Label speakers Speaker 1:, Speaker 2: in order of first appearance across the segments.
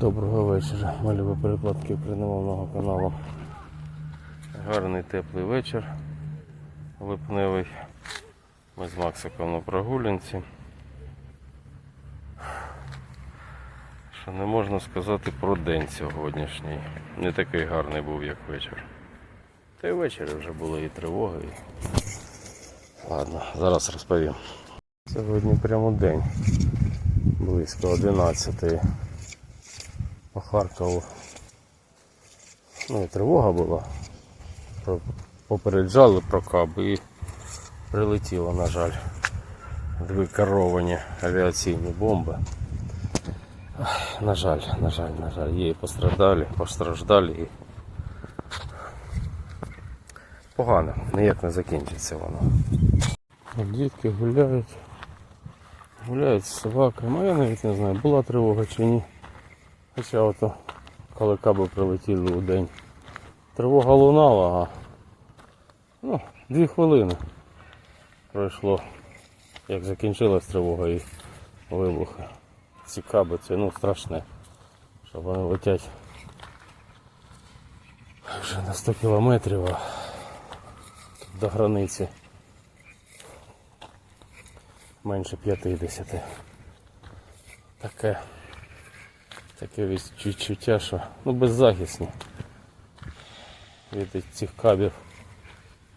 Speaker 1: Доброго вечора, мої любі перекладки україномовного каналу. Гарний теплий вечір липневий. Ми з Максиком на прогулянці. Що не можна сказати про день сьогоднішній. Не такий гарний був, як вечір. Та й ввечері вже були і тривоги. І... Ладно, зараз розповім. Сьогодні прямо день. Близько 11 по Харкову. Ну і тривога була. Попереджали про каб і прилетіло, на жаль. Дві керовані авіаційні бомби. На жаль, на жаль, на жаль, є і постраждалі і погано, ніяк не закінчиться воно. Дітки гуляють. Гуляють з собаками. А я навіть не знаю, була тривога чи ні. Хоча ото, коли каби прилетіли у день. Тривога лунала, а ну, дві хвилини пройшло, як закінчилась тривога і вибухи. Ці каби це ну страшне, що вони летять вже на 100 кілометрів а до границі менше 50. Таке таке відчуття, що ну беззахисні від цих кабів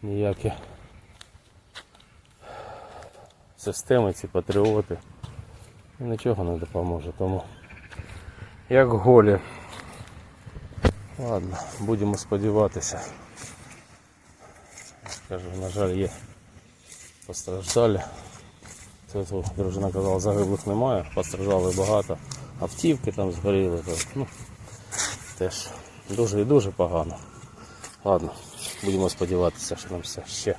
Speaker 1: ніякі системи, ці патріоти нічого не допоможе. Тому як голі. Ладно, будемо сподіватися. Скажу, на жаль, є постраждалі. Це дружина казала, загиблих немає, постраждали багато. Автівки там згоріли. Ну, теж дуже і дуже погано. Ладно, будемо сподіватися, що нам все ще.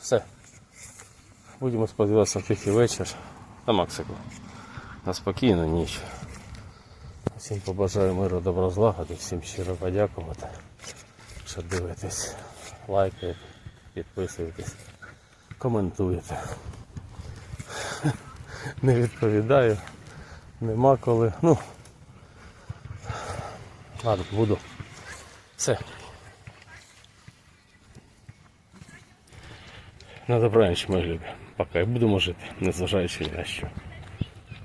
Speaker 1: Все. Будемо сподіватися тихий вечір. На Максику. На спокійну ніч. Всім побажаю миру, добро злагоди, всім щиро подякувати, що дивитесь, лайкаєте, підписуєтесь, коментуєте. Не відповідаю. Нема коли. Ну. Ладно, буду. Все. На добраніч, мої любі. Пока і будемо жити, незважаючи на що.